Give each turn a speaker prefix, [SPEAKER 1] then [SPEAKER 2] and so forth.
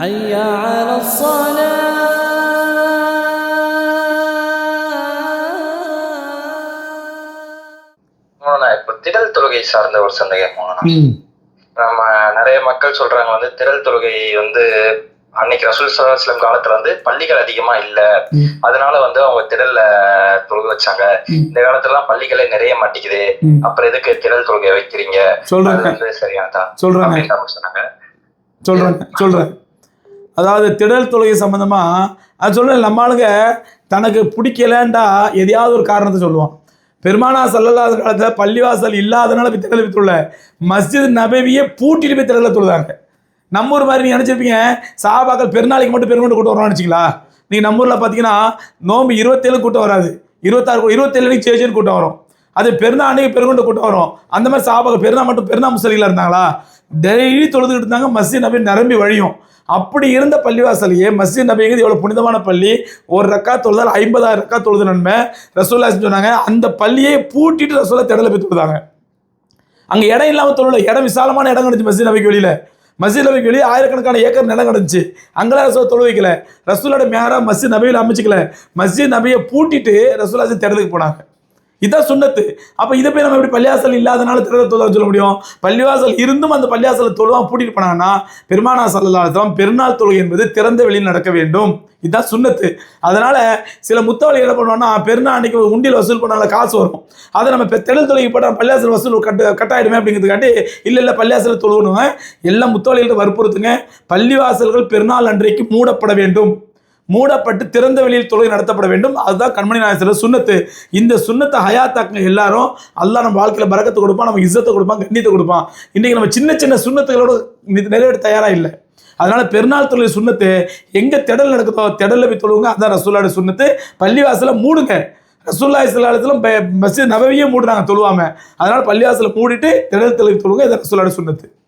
[SPEAKER 1] حي على الصلاة
[SPEAKER 2] நான் இப்போ திடல் தொழுகை சார்ந்த ஒரு சந்தேகம் போனேன்.
[SPEAKER 3] ம்
[SPEAKER 2] நம்ம நிறைய மக்கள் சொல்றாங்க வந்து திடல் தொழுகை வந்து அன்னைக்கு ரசூல் சலாஹம் காலத்துல வந்து பள்ளிகள் அதிகமா இல்ல
[SPEAKER 3] ம்.
[SPEAKER 2] அதனால வந்து அவங்க திடல்ல தொழுக வச்சாங்க
[SPEAKER 3] ம்.
[SPEAKER 2] இந்த காலத்துல எல்லாம் பள்ளிகளே நிறைய மாட்டேங்குது
[SPEAKER 3] ம்.
[SPEAKER 2] அப்புறம் எதுக்கு திடல் தொழுகை வைக்கிறீங்க அது
[SPEAKER 3] சொல்றேங்க
[SPEAKER 2] வந்து சரியானதா
[SPEAKER 3] சொல்றேங்க
[SPEAKER 2] அப்படின்னு அவங்க சொன்னாங்க
[SPEAKER 3] சொல்கிறேன் சொல்கிறேன் அதாவது திடல் தொழுகை சம்மந்தமாக அது சொல்ல நம்ம ஆளுங்க தனக்கு பிடிக்கலண்டா எதையாவது ஒரு காரணத்தை சொல்லுவான். பெருமானா சல்லல்லாத காலத்தில் பள்ளிவாசல் இல்லாதனால போய் திடல் வித்துள்ள மஸ்ஜித் நபவியே பூட்டிட்டு போய் திடலை தொழுதாங்க. நம்ம ஊர் மாதிரி நீங்கள் நினச்சிருப்பீங்க சாபாக்கள் பெருநாளைக்கு மட்டும் பெருங்கொண்டு கூட்டம் வருவான்னு நினச்சிங்களா? நீங்கள் நம்ம ஊரில் பார்த்தீங்கன்னா நோம்பு இருபத்தேழு கூட்டம் வராது. இருபத்தாறு இருபத்தேழு அன்னைக்கு சேச்சின்னு கூட்டம் வரும். அது பெருநாள் அன்னைக்கு பெருங்கொண்டு கூட்டம் வரும். அந்த மாதிரி சாபாக்கள் பெருநாள் மட்டும் பெருநாள் முசலிகளாக இருந்தாங்களா? டெய்லி தொழுதுகிட்டு இருந்தாங்க மஸ்ஜித் நபி நிரம்பி வழியும். அப்படி இருந்த பள்ளிவாசலையே மஸ்ஜித் நபிங்கிறது எவ்வளோ புனிதமான பள்ளி? ஒரு ரக்கா தொழுதால் ஐம்பதாயிரம் ரக்கா தொழுது நன்மை ரசூல்லா சொன்னாங்க அந்த பள்ளியை பூட்டிட்டு ரசூல்லா திடல போய் தொழுதாங்க அங்கே இடம் இல்லாமல் தொழில இடம் விசாலமான இடம் கிடச்சி மஸ்ஜித் நபிக்கு வெளியில். மஸ்ஜித் நபிக்கு வெளியே ஆயிரக்கணக்கான ஏக்கர் நிலம் கிடந்துச்சு அங்கெல்லாம் ரசூலா தொழு வைக்கல. ரசூலோட மேரா மஸ்ஜித் நபியில் அமைச்சிக்கல. மஸ்ஜித் நபியை பூட்டிட்டு ரசூலா திடலுக்கு போனாங்க. இதான் சுண்ணத்து. அப்போ இதை போய் நம்ம எப்படி பள்ளிவாசல் இல்லாதனால திறந்த தொழுவ சொல்ல முடியும்? பள்ளிவாசல் இருந்தும் அந்த பள்ளிவாசலை தொழுவான் பூட்டிட்டு போனாங்கன்னா பெருமானா சல்லல்லாஹம் பெருநாள் தொழுகை என்பது திறந்த வெளியில் நடக்க வேண்டும். இதுதான் சுண்ணத்து. அதனால சில முத்தவழி என்ன பண்ணுவோம்னா பெருநாள் அன்னைக்கு உண்டியில் உண்டியல் வசூல் பண்ணால காசு வரும். அதை நம்ம இப்போ தெடல் தொழுகை போட்டால் பள்ளியாசல் வசூல் கட்டு கட்டாயிடுமே அப்படிங்கிறதுக்காண்டி இல்லை இல்லை பள்ளியாசல் தொழுவணுங்க எல்லாம் முத்தவழிகிட்ட வற்புறுத்துங்க. பள்ளிவாசல்கள் பெருநாள் அன்றைக்கு மூடப்பட வேண்டும். மூடப்பட்டு திறந்த வெளியில் தொழுகை நடத்தப்பட வேண்டும். அதுதான் கண்மணி நாயசர் சுண்ணத்து. இந்த சுண்ணத்தை ஹயாத்தாக்குங்க எல்லாரும். அல்லா நம்ம வாழ்க்கையில் பறக்கத்தை கொடுப்பான் நம்ம இஸ்ஸத்தை கொடுப்பான் கண்ணியத்தை கொடுப்பான். இன்றைக்கி நம்ம சின்ன சின்ன சுண்ணத்துகளோட நி- நிறைவேற்ற தயாராக இல்லை. அதனால பெருநாள் தொழில் சுண்ணத்து எங்கே திடல் நடக்குதோ திடலில் போய் தொழுவுங்க. அதான் ரசூல்லாட சுண்ணத்து. பள்ளிவாசலில் மூடுங்க. ரசூல்லா இஸ்லாத்திலும் மசித் நபவியே மூடுறாங்க தொழுவாமல் அதனால் பள்ளிவாசலை மூடிட்டு திடல் தொழில் தொழுங்க இதை ரசூல்லாட சுண்ணத்து.